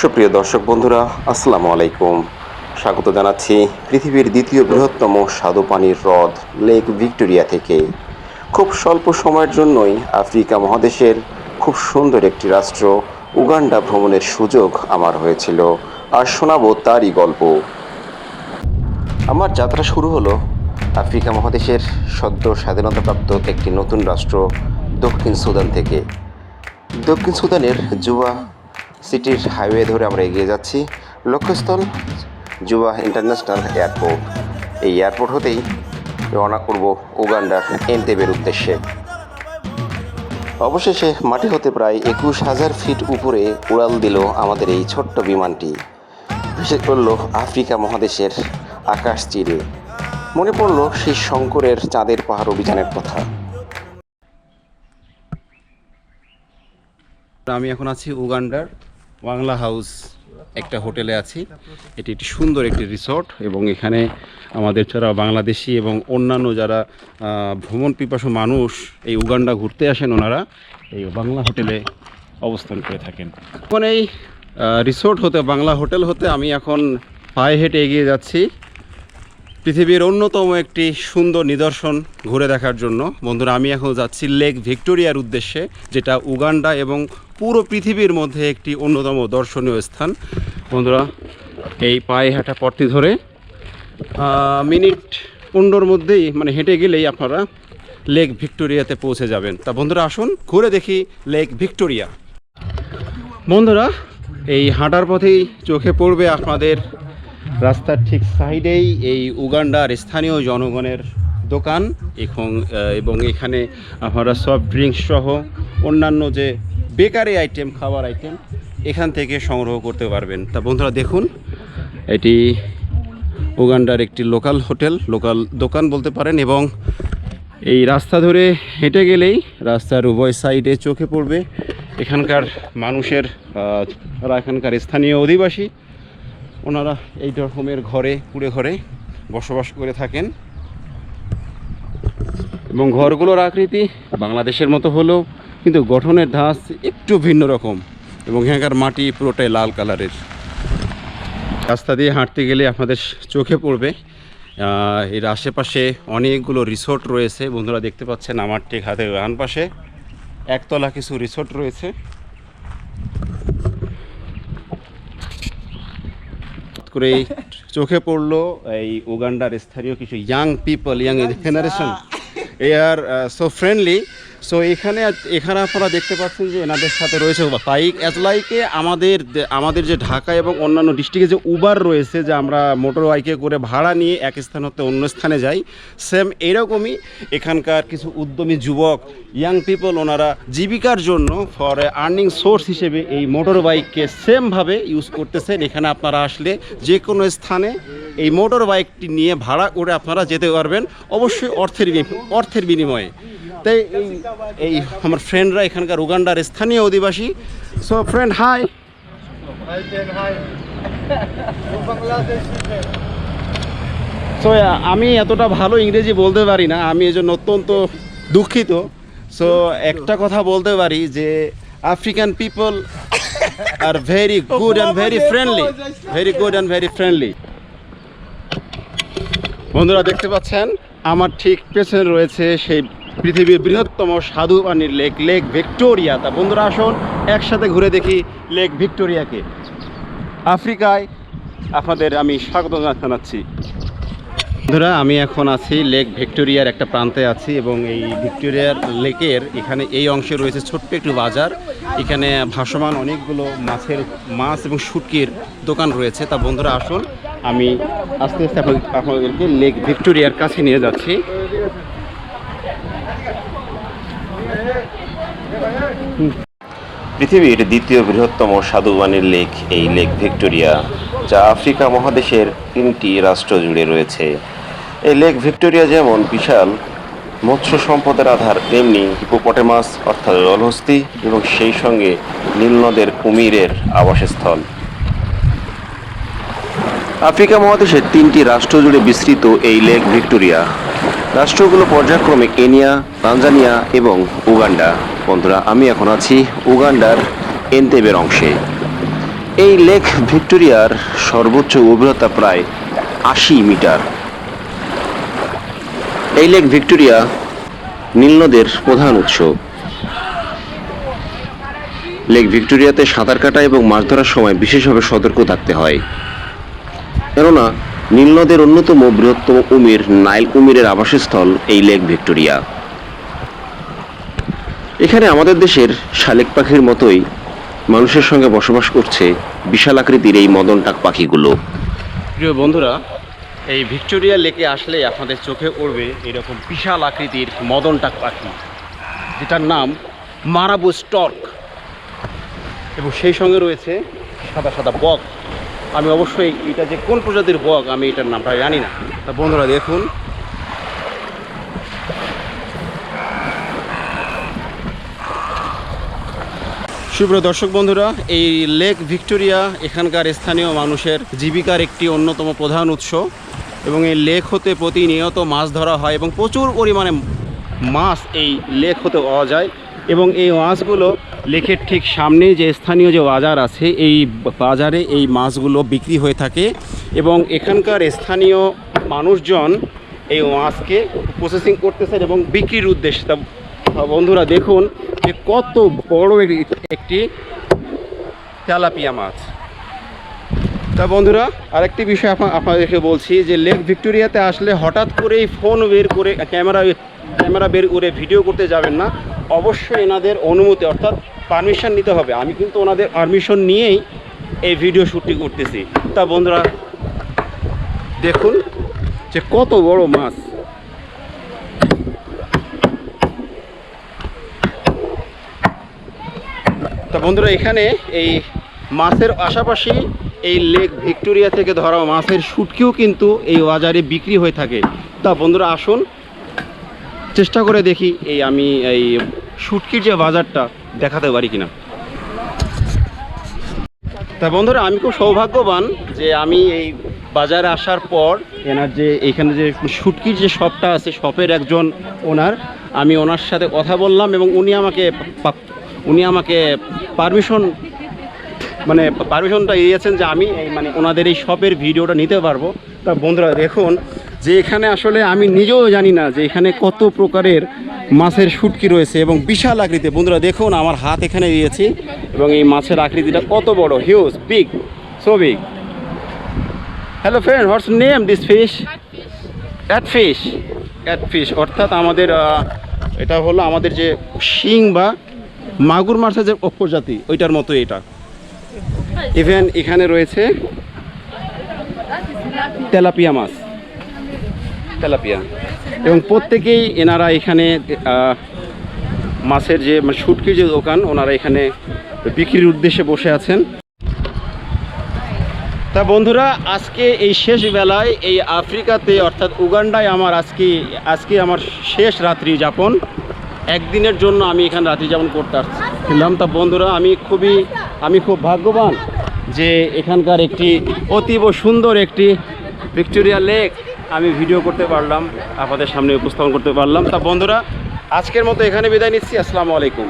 সুপ্রিয় দর্শক বন্ধুরা, আসসালামু আলাইকুম। স্বাগত জানাচ্ছি পৃথিবীর দ্বিতীয় বৃহত্তম স্বাদু পানির হ্রদ, লেক ভিক্টোরিয়া থেকে। খুব স্বল্প সময়ের জন্যই আফ্রিকা মহাদেশের খুব সুন্দর একটি রাষ্ট্র, উগান্ডা ভ্রমণের সুযোগ আমার হয়েছিল। আর শোনাবো তারই গল্প। আমার যাত্রা শুরু হলো আফ্রিকা মহাদেশের সদ্য স্বাধীনতাপ্রাপ্ত একটি নতুন রাষ্ট্র দক্ষিণ সুদান থেকে। দক্ষিণ সুদানের জুবা সিটির হাইওয়ে ধরে আমরা এগিয়ে যাচ্ছি লক্ষ্যস্থল জুবা ইন্টারন্যাশনাল এয়ারপোর্ট। এই এয়ারপোর্ট হতেই রওনা করব উগান্ডার এনতেবের উদ্দেশ্যে। অবশেষে মাটি হতে প্রায় একুশ হাজার ফিট উপরে উড়াল দিল আমাদের এই ছোট্ট বিমানটি। ভেসে পড়ল আফ্রিকা মহাদেশের আকাশ চিরে। মনে পড়ল সেই শঙ্করের চাঁদের পাহাড় অভিযানের কথা। আমি এখন আছি উগান্ডার বাংলা হাউস একটা হোটেলে আছি। এটি একটি সুন্দর একটি রিসর্ট এবং এখানে আমাদের ছাড়া বাংলাদেশি এবং অন্যান্য যারা ভ্রমণ পিপাসু মানুষ এই উগান্ডা ঘুরতে আসেন ওনারা, এই বাংলা হোটেলে অবস্থান করে থাকেন। এখন এই রিসর্ট হতে, বাংলা হোটেল হতে আমি এখন পায়ে হেঁটে এগিয়ে যাচ্ছি। পৃথিবীর অন্যতম একটি সুন্দর নিদর্শন ঘুরে দেখার জন্য। বন্ধুরা, আমি এখন যাচ্ছি লেক ভিক্টোরিয়ার উদ্দেশ্যে, যেটা উগান্ডা এবং পুরো পৃথিবীর মধ্যে একটি অন্যতম দর্শনীয় স্থান। বন্ধুরা, এই পায়ে হাঁটা পথটি ধরে মিনিট পনেরোর মধ্যেই মানে হেঁটে গেলেই আপনারা লেক ভিক্টোরিয়াতে পৌঁছে যাবেন। তা বন্ধুরা, আসুন, ঘুরে দেখি লেক ভিক্টোরিয়া। বন্ধুরা, এই হাঁটার পথেই চোখে পড়বে আপনাদের রাস্তার ঠিক সাইডেই এই উগান্ডার স্থানীয় জনগণের দোকান, এবং এখানে আপনারা সফট ড্রিঙ্কস সহ অন্যান্য যে বেকারি আইটেম খাবার আইটেম এখান থেকে সংগ্রহ করতে পারবেন। তা বন্ধুরা দেখুন, এটি উগান্ডার একটি লোকাল হোটেল লোকাল দোকান বলতে পারেন এবং এই রাস্তা ধরে হেঁটে গেলেই রাস্তার উভয় সাইডে চোখে পড়বে। এখানকার মানুষের যারা এখানকার স্থানীয় অধিবাসী, ওনারা এই রকমের ঘরে, কুড়ে ঘরে বসবাস করে থাকেন। এবং ঘরগুলোর আকৃতি বাংলাদেশের মতো হলেও কিন্তু গঠনের ধাঁচ একটু ভিন্ন রকম এবং এখানকার মাটি পুরোটাই লাল কালারের। রাস্তা দিয়ে হাঁটতে গেলে আপনাদের চোখে পড়বে এর আশেপাশে অনেকগুলো রিসোর্ট রয়েছে। বন্ধুরা দেখতে পাচ্ছেন আমার ঠিক হাতে ডান পাশে একতলা কিছু রিসোর্ট রয়েছে। করে চোখে পড়ল এই উগান্ডার স্থানীয় কিছু young people young generation are so friendly so এখানে এখানে আপনারা দেখতে পাচ্ছেন যে এনাদের সাথে রয়েছে বাইক অ্যাজ লাইকে আমাদের আমাদের যে ঢাকা এবং অন্যান্য ডিস্ট্রিক্টে যে উবার রয়েছে, যে আমরা মোটর বাইকে করে ভাড়া নিয়ে এক স্থান হতে অন্য স্থানে যাই সেম এরকমই এখানকার কিছু উদ্যমী যুবক ইয়াং পিপল ওনারা জীবিকার জন্য ফর আর্নিং সোর্স হিসেবে এই মোটর বাইককে সেমভাবে ইউজ করতেছেন। এখানে আপনারা আসলে যে কোনো স্থানে এই মোটর বাইকটি নিয়ে ভাড়া করে আপনারা যেতে পারবেন। অবশ্যই অর্থের অর্থের বিনিময়ে। তাই এই আমার ফ্রেন্ডরা এখানকার উগান্ডার স্থানীয় অধিবাসী। সো ফ্রেন্ড হাই সো আমি এতটা ভালো ইংরেজি বলতে পারি না, আমি এই জন্য অত্যন্ত দুঃখিত। সো একটা কথা বলতে পারি যে African people are very good and very friendly very good and very friendly বন্ধুরা, দেখতে পাচ্ছেন, আমার ঠিক পেছনে রয়েছে সেই পৃথিবীর বৃহত্তম সাধু পানির লেক লেক ভিক্টোরিয়া। তা বন্ধুরা আসুন, একসাথে ঘুরে দেখি লেক ভিক্টোরিয়াকে। আফ্রিকায় আপনাদের আমি স্বাগত জানাচ্ছি। বন্ধুরা, আমি এখন আছি লেক ভিক্টোরিয়ার একটা প্রান্তে আছি এবং এই ভিক্টোরিয়ার লেকের এখানে এই অংশে রয়েছে ছোট্ট একটু বাজার। এখানে ভাসমান অনেকগুলো মাছের মাছ এবং শুটকির দোকান রয়েছে। তা বন্ধুরা আসুন, আমি আস্তে আস্তে আপনাদেরকে লেক ভিক্টোরিয়ার কাছে নিয়ে যাচ্ছি। পৃথিবীর দ্বিতীয় বৃহত্তম স্বাদুবানের লেক, এই লেক ভিক্টোরিয়া, যা আফ্রিকা মহাদেশের তিনটি রাষ্ট্র জুড়ে রয়েছে। এই লেক ভিক্টোরিয়া যেমন বিশাল, মৎস্য সম্পদের আধার, তেমনি হিপোপটেমাস, অর্থাৎ জলহস্তি এবং সেই সঙ্গে নীলনদের কুমিরের আবাসস্থল। আফ্রিকা মহাদেশের তিনটি রাষ্ট্র জুড়ে বিস্তৃত এই লেক ভিক্টোরিয়া। রাষ্ট্রগুলো পর্যায়ক্রমে কেনিয়া, তানজানিয়া এবং উগান্ডা। বন্ধুরা, আমি এখন আছি উগান্ডার এনতেবের অংশে। এই লেক ভিক্টোরিয়ার সর্বোচ্চ গভীরতা প্রায় আশি মিটার। এই লেক ভিক্টোরিয়া নীলনদের প্রধান উৎস। লেক ভিক্টোরিয়াতে সাঁতার কাটা এবং মাছ ধরার সময় বিশেষভাবে সতর্ক থাকতে হয়। কেননা নীলনদের অন্যতম বৃহত্তম উমির নাইল কুমিরের আবাসস্থল এই লেক ভিক্টোরিয়া। এখানে আমাদের দেশের শালিক পাখির মতোই মানুষের সঙ্গে বসবাস করছে বিশাল আকৃতির এই মদনটাক পাখিগুলো। প্রিয় বন্ধুরা, এই ভিক্টোরিয়া লেকে আসলে আপনাদের চোখে পড়বে এরকম বিশাল আকৃতির মদনটাক পাখি, যেটার নাম মারাবু স্টর্ক। এবং সেই সঙ্গে রয়েছে সাদা সাদা বক। আমি অবশ্যই এটা যে কোন প্রজাতির বক, আমি এটার নামটা জানি না। তা বন্ধুরা দেখুন। সুপ্রিয় দর্শক বন্ধুরা, এই লেক ভিক্টোরিয়া এখানকার স্থানীয় মানুষের জীবিকার একটি অন্যতম প্রধান উৎস এবং এই লেক হতে প্রতিনিয়ত মাছ ধরা হয় এবং প্রচুর পরিমাণে মাছ এই লেক হতে পাওয়া যায় এবং এই মাছগুলো লেকের ঠিক সামনে যে স্থানীয় যে বাজার আছে, এই বাজারে এই মাছগুলো বিক্রি হয়ে থাকে এবং এখানকার স্থানীয় মানুষজন এই মাছকে প্রসেসিং করতেছেন এবং বিক্রির উদ্দেশ্যে। তা বন্ধুরা দেখুন যে কত বড় একটি- তেলাপিয়া মাছ। তা বন্ধুরা, আরেকটি বিষয় আপনা- আপনাদেরকে বলছি যে লেক ভিক্টোরিয়াতে আসলে হঠাৎ করেই ফোন বের করে ক্যামেরা ক্যামেরা বের করে ভিডিও করতে যাবেন না। অবশ্যই এনাদের অনুমতি, অর্থাৎ পারমিশন নিতে হবে। আমি কিন্তু ওনাদের পারমিশন নিয়েই এই ভিডিও শ্যুটটি করতেছি। তা বন্ধুরা, দেখুন যে কত বড় মাছ। তা বন্ধুরা, এখানে এই মাছের পাশাপাশি এই লেক ভিক্টোরিয়া থেকে ধরা মাছের শুটকিও কিন্তু এই বাজারে বিক্রি হয়ে থাকে। তা বন্ধুরা, আসুন, চেষ্টা করে দেখি। এই আমি এই শুটকির যে বাজারটা দেখাতে পারি কিনা? তা বন্ধুরা, আমি খুব সৌভাগ্যবান যে আমি এই বাজারে আসার পর এনার যে এখানে যে শুটকির যে শপটা আছে, শপের একজন ওনার, আমি ওনার সাথে কথা বললাম এবং উনি আমাকে উনি আমাকে পারমিশন মানে পারমিশনটা দিয়েছেন যে আমি মানে ওনাদের এই শপের ভিডিওটা নিতে পারব। তা বন্ধুরা, দেখুন যে এখানে আসলে আমি নিজেও জানি না যে এখানে কত প্রকারের মাছের শুটকি রয়েছে এবং বিশাল আকৃতি। বন্ধুরা, দেখুন, আমার হাত এখানে দিয়েছি এবং এই মাছের আকৃতিটা কত বড় huge big so big hello friend what's name this fish catfish catfish অর্থাৎ আমাদের এটা হলো আমাদের যে শিং বা মাগুর মাছের যে উপজাতি, ওইটার মতো এটা। ইভেন এখানে রয়েছে তেলাপিয়া মাছ। তেলাপিয়া। এবং প্রত্যেকেই এনারা এখানে মাছের যে শুটকির যে দোকান, ওনারা এখানে বিক্রির উদ্দেশ্যে বসে আছেন। তা বন্ধুরা, আজকে এই শেষ বেলায় এই আফ্রিকাতে, অর্থাৎ উগান্ডায় আমার আজকে আজকে আমার শেষ রাত্রি যাপন। একদিনের জন্য আমি এখানে রাত্রি যাপন করতে আসছিলাম। তা বন্ধুরা, আমি খুবই, আমি খুব ভাগ্যবান যে এখানকার একটি অতীব সুন্দর একটি ভিক্টোরিয়া লেক আমি ভিডিও করতে পারলাম, আপনাদের সামনে উপস্থাপন করতে পারলাম। তা বন্ধুরা, আজকের মতো এখানে বিদায় নিচ্ছি। আসসালামু আলাইকুম।